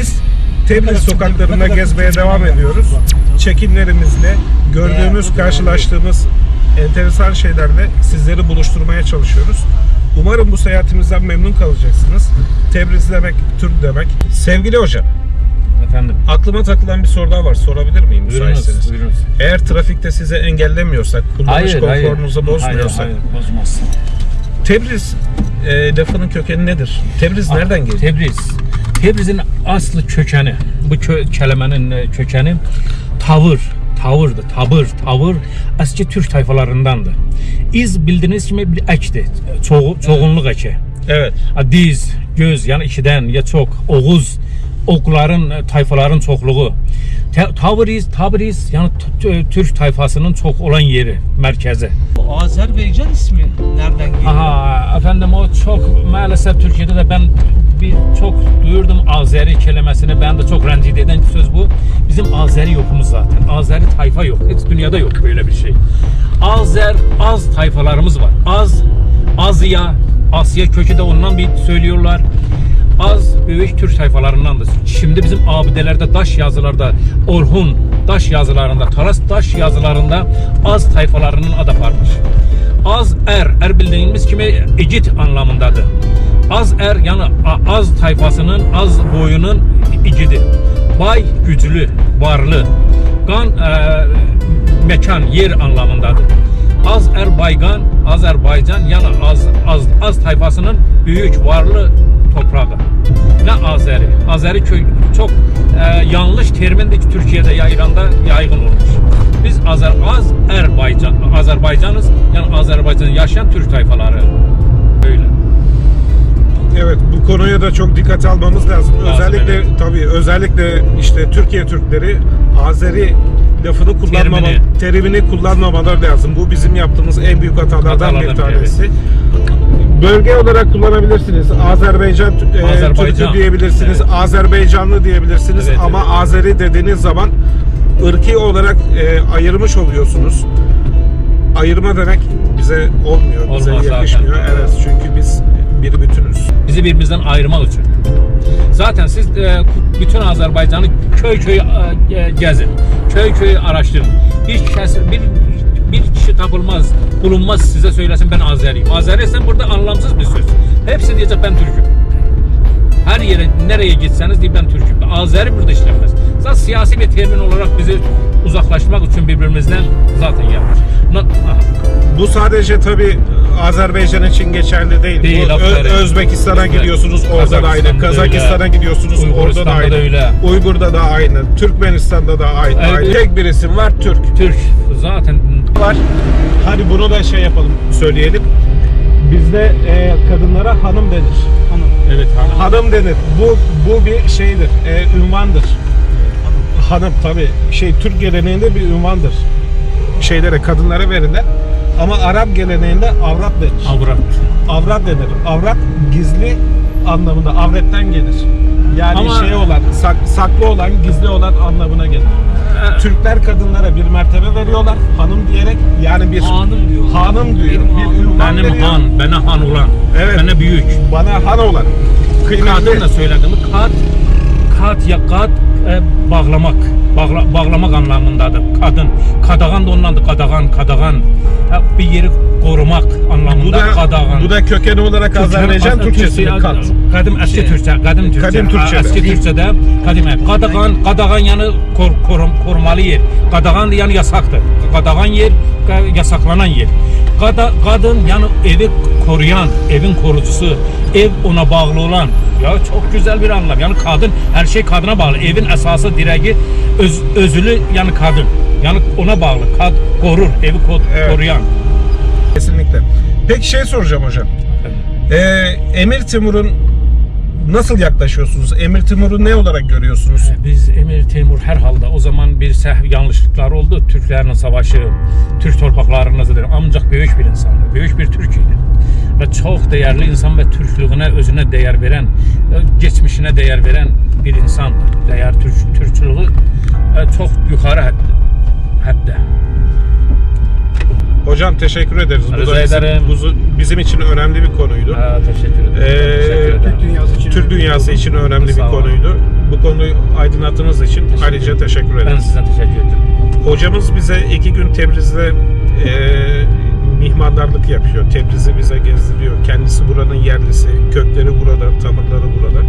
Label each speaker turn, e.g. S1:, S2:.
S1: Biz Tebriz sokaklarında gezmeye devam ediyoruz. Çekimlerimizle, gördüğümüz, karşılaştığımız enteresan şeylerle sizleri buluşturmaya çalışıyoruz. Umarım bu seyahatimizden memnun kalacaksınız. Tebriz demek, Türk demek. Sevgili hocam,
S2: Efendim.
S1: aklıma takılan bir soru daha var. Sorabilir miyim müsaitseniz?
S2: Buyurunuz.
S1: Eğer trafikte size engellemiyorsak, kullanış konforunuzu bozmuyorsak,
S2: Hayır, hayır, bozmaz.
S1: Tebriz e, lafının kökeni nedir? Tebriz nereden geliyor?
S2: Tebriz. Tebrizin aslı kökeni, bu kö kelimenin e, kökeni tavır, tavırdır, tavır, tavır eski Türk tayfalarındandır. İz bildiğiniz kimi bir ekdir, ço çoğunluq eki.
S1: Evet.
S2: Diz, göz, yəni ikidən ya çox, Oğuz, oqların, e, tayfaların çoxluğu. Tabriz, Tabriz, t- Türk tayfasının çox olan yeri, mərkəzi.
S3: Bu Azerbaycan ismi nereden geliyor?
S2: Aha, efendim o çok maalesef Türkiye'de de ben bir çok duyurdum Azeri kelimesini. Ben de çok rencide eden söz bu. Bizim Azeri yokumuz zaten. Azeri tayfa yok. Hiç dünyada yok böyle bir şey. Azer, az tayfalarımız var. Az, Azya, Asya kökü de ondan bir söylüyorlar. Az büyük Türk tayfalarındandır. Şimdi bizim abidelerde, taş yazılarda, Orhun taş yazılarında, Taras taş yazılarında az tayfalarının adı varmış. Az er, er bildiğimiz kimi igit anlamındadır. Az er yani az tayfasının, az boyunun igidi. Bay güclü, varlı. Qan e, mekan, yer anlamındadır. Az Erbaygan, Azerbaycan yani az az az tayfasının büyük varlı toprağı. Ne Azeri. Azeri köy çok e, yanlış termindir ki Türkiye'de ya İran'da yaygın olmuş. Biz Azer az Erbaycan Azerbaycanız. Yani Azerbaycan'da yaşayan Türk tayfaları. Böyle.
S1: Evet bu konuya da çok dikkat almamız lazım.
S2: Lazım,
S1: özellikle
S2: evet.
S1: tabii özellikle işte Türkiye Türkleri Azeri lafını kullanmama,
S2: Terimini.
S1: terimini kullanmamaları lazım. Bu bizim yaptığımız en büyük hatalardan bir
S2: biri,
S1: tanesi. Bölge olarak kullanabilirsiniz. Azerbaycan, e,
S2: Azerbaycan.
S1: Türk'ü diyebilirsiniz.
S2: Evet.
S1: Azerbaycanlı diyebilirsiniz.
S2: Evet,
S1: Ama. Azeri dediğiniz zaman ırki olarak e, ayırmış oluyorsunuz. Ayırma demek bize olmuyor, bize
S2: Olmaz
S1: yakışmıyor.
S2: zaten.
S1: Evet, çünkü biz bir bütünüz.
S2: bizi birbirimizden ayırmak için. Zaten siz e, bütün Azerbaycan'ı köy köy e, gezin. Köy köy araştırın. Bir kişi, bir bir kişi tapılmaz, bulunmaz size söylesin ben Azeriyim. Azeriysen burada anlamsız bir söz. Hepsi diyecek ben Türk'üm. Her yere nereye gitseniz diye ben Türk'üm. Azeri burada işlenmez. Zaten siyasi bir temin olarak bizi uzaklaştırmak için birbirimizden zaten yapmış.
S1: Bu sadece tabi Azerbaycan için geçerli değil.
S2: Değil,
S1: Bu Ö-. Özbekistan'a
S2: Özbek-
S1: gidiyorsunuz orada da aynı. Kazakistan'a
S2: öyle.
S1: gidiyorsunuz orada da aynı.
S2: da öyle.
S1: Uygur'da da aynı. Türkmenistan'da da aynı.
S2: Evet.
S1: aynı. Tek bir isim var Türk.
S2: Türk zaten
S1: Var. Hadi bunu da şey yapalım söyleyelim. Bizde e, kadınlara hanım denir.
S3: Hanım.
S2: Evet hanım.
S1: Hanım denir. Bu bu bir şeydir. E, ünvandır. Hanım tabi şey Türk geleneğinde bir ünvandır. Şeylere kadınlara verilen. Ama Arap geleneğinde avrat denir.
S2: Avrat.
S1: avrat denir. Avrat gizli anlamında avretten gelir. Yani
S2: Ama-
S1: şey olan, sak- saklı olan, gizli olan anlamına gelir. Türkler kadınlara bir mertebe veriyorlar hanım diyerek yani bir
S3: Hanım diyor.
S1: hanım diyor.
S3: Benim
S1: bir
S3: hanım.
S1: ünvan
S2: Benim
S1: veriyor.
S2: han, bana han ulan.
S1: Evet.
S2: Bana büyük.
S1: Bana han olan. Kıymetli.
S2: Kadın da söylediğimi kat, kat ya kat e, bağlamak. Bağla, bağlamak anlamındadır. Kadın. Kadağan da ondandır. Kadağan, kadağan. Bir yeri korumak anlamında
S1: Bu da,
S2: kadağan.
S1: bu da kökeni olarak Azerbaycan Türkçesinin kat.
S2: Kadim eski Türkçe, kadim Türkçe.
S1: Kadim Türkçe'de.
S2: Eski Türkçe'de kadim. Kadağan, kadağan yani kor, korum, korumalı yer. Kadağan yani yasaktır. Kadağan yer, ka- yasaklanan yer. Kada, kadın yani evi koruyan, evin korucusu, ev ona bağlı olan. Ya çok güzel bir anlam. Yani kadın, her şey kadına bağlı. Evin esası, direği, öz, özülü yani kadın. Yani ona bağlı. Kad, korur, evi ko-
S1: Evet.
S2: koruyan.
S1: Kesinlikle. Peki şey soracağım hocam. Ee, Emir Timur'un nasıl yaklaşıyorsunuz? Emir Timur'u ne olarak görüyorsunuz?
S2: Biz Emir Teymur hər halda o zaman bir səhv yanlışlıklar oldu. Türklərlə savaşı, Türk torpaqlarındadır. Ancaq böyük bir insandı, böyük bir Türk idi. Və çox dəyərli insan və türklüyünə, özünə dəyər verən, ə, keçmişinə dəyər verən bir insandır. Dəyər türk türkçülüyü ə, çox yuxarı hədd həddə.
S1: Hocam teşekkür ederiz.
S2: Rica Bu
S1: da bizim,
S2: ederim.
S1: bu- bizim için önemli bir konuydu.
S2: Ha, teşekkür ederim.
S1: Ee,
S2: teşekkür.
S3: Türk dünyası için.
S1: Türk dünyası için önemli bir konuydu. Bu konuyu aydınlattığınız için
S2: Teşekkür
S1: ayrıca
S2: ederim.
S1: teşekkür
S2: Ben ederiz. size teşekkür ederim.
S1: Hocamız bize iki gün Tebriz'de e, mihmandarlık yapıyor. Tebriz'i bize gezdiriyor. Kendisi buranın yerlisi. Kökleri burada, tavırları burada.